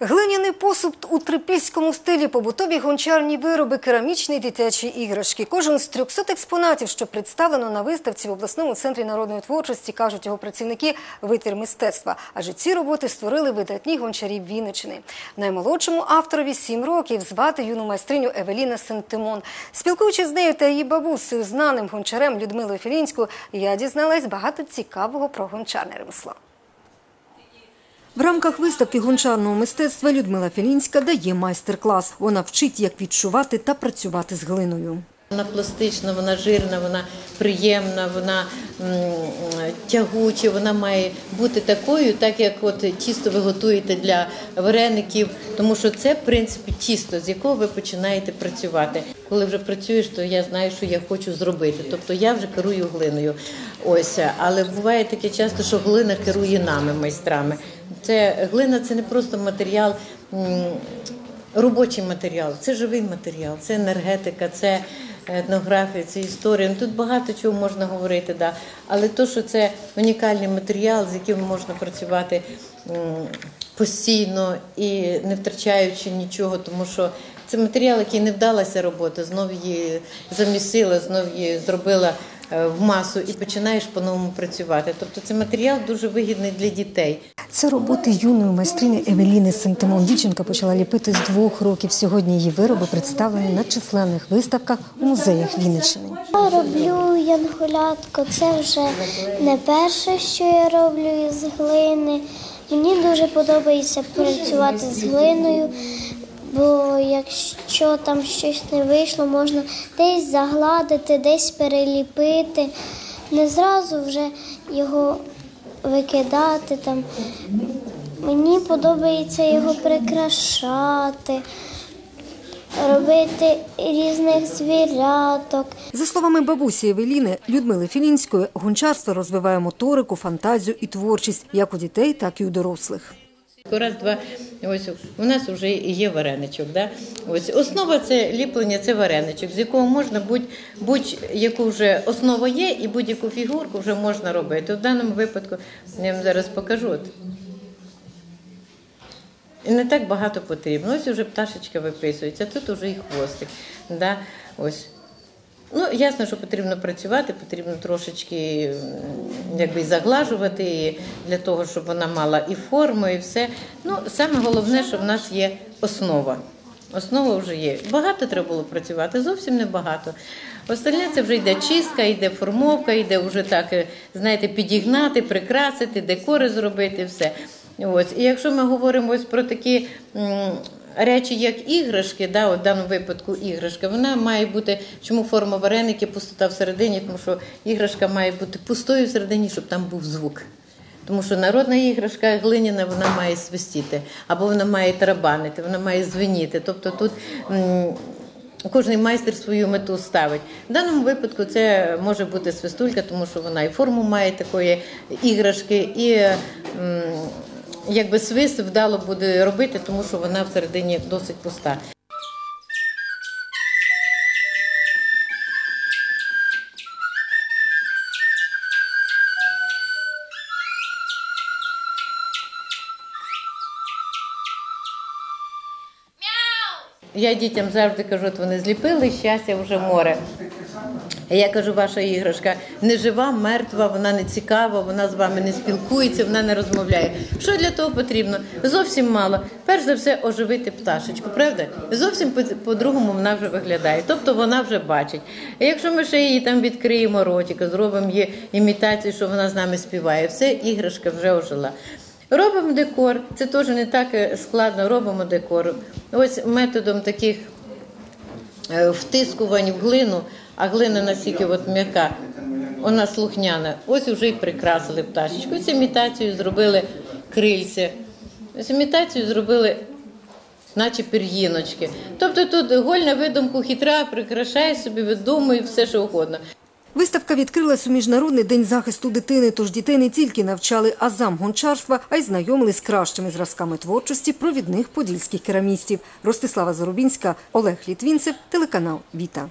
Глиняний посуд у трипільському стилі, побутові гончарні вироби, керамічні дитячі іграшки. Кожен з 300 експонатів, що представлено на виставці в обласному центрі народної творчості, кажуть його працівники, витвір мистецтва. Адже ці роботи створили видатні гончарі Вінничини. Наймолодшому авторові 7 років звати юну майстриню Евеліна Сентимон. Спілкуючись з нею та її бабусею, знаним гончарем Людмилою Філінською, я дізналась багато цікавого про гончарне ремесло. В рамках виставки гончарного мистецтва Людмила Філінська дає майстер-клас. Вона вчить, як відчувати та працювати з глиною. Вона пластична, вона жирна, вона приємна, вона тягуча, вона має бути такою, так як от тісто ви готуєте для вареників, тому що це в принципі тісто, з якого ви починаєте працювати. Коли вже працюєш, то я знаю, що я хочу зробити. Тобто я вже керую глиною. Ось, але буває таке часто, що глина керує нами, майстрами. Це глина це не просто матеріал. Робочий матеріал, це живий матеріал, це енергетика, це етнографія, це історія. Ну, Тут багато чого можна говорити, да. але то, що це унікальний матеріал, з яким можна працювати постійно і не втрачаючи нічого, тому що це матеріал, який не вдалася робота, знов її замісила, знов її зробила е, в масу і починаєш по-новому працювати. Тобто це матеріал дуже вигідний для дітей. Це роботи юної майстрині Евеліни Сентимон. Дівчинка почала ліпити з двох років. Сьогодні її вироби представлені на численних виставках у музеях Вінниччини. Я роблю янголятко. Це вже не перше, що я роблю із глини. Мені дуже подобається працювати з глиною, бо якщо там щось не вийшло, можна десь загладити, десь переліпити. Не зразу вже його викидати там. Мені подобається його прикрашати, робити різних звіряток. За словами бабусі Евеліни Людмили Філінської, гончарство розвиває моторику, фантазію і творчість як у дітей, так і у дорослих. Раз, два, ось у нас вже є вареничок. Да? Ось основа це ліплення, це вареничок, з якого можна будь, будь-яку вже основа є, і будь-яку фігурку вже можна робити. В даному випадку я вам зараз покажу. І не так багато потрібно. Ось вже пташечка виписується, тут вже і хвостик. Да? Ось. Ну, ясно, що потрібно працювати, потрібно трошечки якби, заглажувати її для того, щоб вона мала і форму, і все. Ну, саме головне, що в нас є основа. Основа вже є. Багато треба було працювати, зовсім не багато. Остальне це вже йде чистка, йде формовка, йде вже так, е, знаєте, підігнати, прикрасити, декори зробити, все. Ось. І якщо ми говоримо ось про такі речі, як іграшки, да, от в даному випадку іграшка, вона має бути, чому форма вареники, пустота всередині, тому що іграшка має бути пустою всередині, щоб там був звук. Тому що народна іграшка глиняна, вона має свистіти, або вона має тарабанити, вона має звеніти. Тобто тут кожен майстер свою мету ставить. В даному випадку це може бути свистулька, тому що вона і форму має такої іграшки, і м, якби свист вдало буде робити, тому що вона всередині досить пуста. Я дітям завжди кажу, от вони зліпили щастя вже море. Я кажу, ваша іграшка не жива, мертва, вона не цікава, вона з вами не спілкується, вона не розмовляє. Що для того потрібно? Зовсім мало. Перш за все, оживити пташечку, правда? Зовсім по- по-другому вона вже виглядає. Тобто вона вже бачить. А якщо ми ще її там відкриємо ротика, зробимо її імітацію, що вона з нами співає, все, іграшка вже ожила. Робимо декор, це теж не так е, складно, робимо декор. Ось методом таких е, втискувань в глину, а глина настільки от м'яка, вона слухняна. Ось вже і прикрасили пташечку. Ось імітацію зробили крильця. Ось імітацію зробили, наче пір'їночки. Тобто тут голь на видумку хитра, прикрашає собі, видумує все, що угодно. Виставка відкрилась у Міжнародний день захисту дитини, тож дітей не тільки навчали азам гончарства, а й знайомили з кращими зразками творчості провідних подільських керамістів. Ростислава Зарубінська, Олег Літвінцев, телеканал Віта.